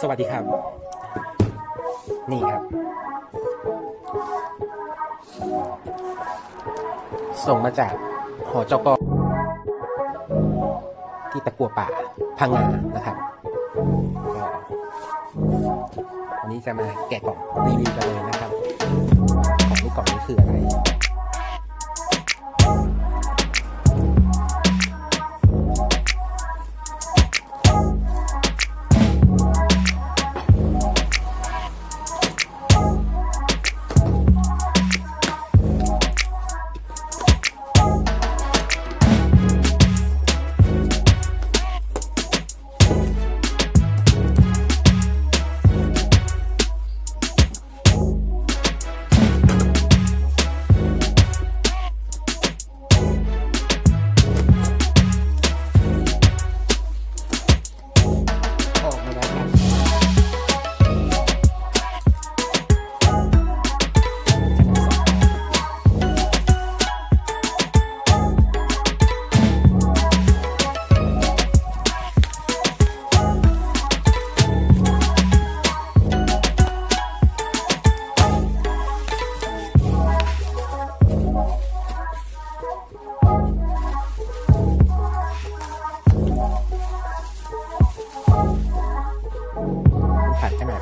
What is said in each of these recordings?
สวัสดีครับ นี่ครับ ส่งมาจากหอจกที่ตะกัวป่าพังงานะครับวันนี้จะมาแกะกล่องรีวิวกันเลยนะครับ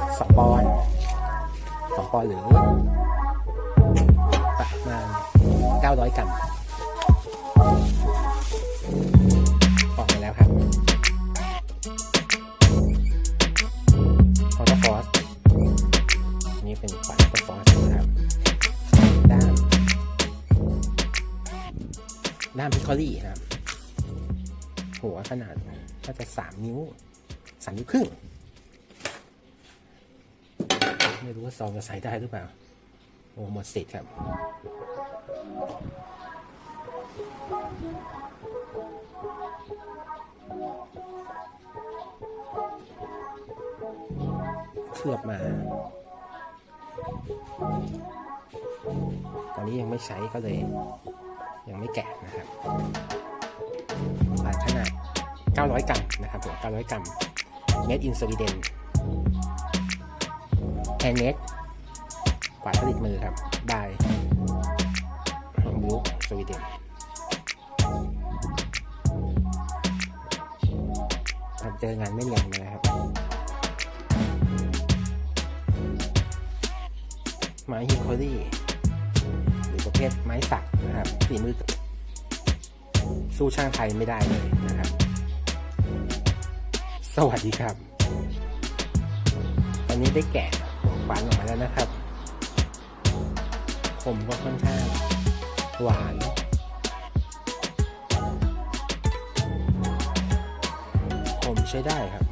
ผ่านขนาด2ปอนด์2ปอนหรือประมาณ900กรัมออกมาแล้วครับออโตฟอสนี่เป็นฝาออโตฟอสนะครับด้ามด้ามพิคอลี่ครับหัวขนาดก็จะ3นิ้ว3นิ้วครึ่ง ไม่รู้ว่าซองจะใส่ได้หรือเปล่า โอ้หมดสิทธิ์ครับ เคลือบมา ตอนนี้ยังไม่ใช้ก็เลย ยังไม่แกะนะครับผ่านขนาด 900 กรัมนะครับผม 900 กรัม made in Sweden แฮนเมดกวาดผลิตมือครับบายบลูสวีเดนครับเจองานไม่เนียนเลยครับ ไม้ฮิคอรี่หรือประเภทไม้สักนะครับฝีมือ สู้ช่างไทยไม่ได้เลยนะครับ สวัสดีครับ ตอนนี้ได้แกะ หัวขวานออกมาแล้วนะครับ ผมก็ค่อนข้างหวานผมใช้ได้ครับ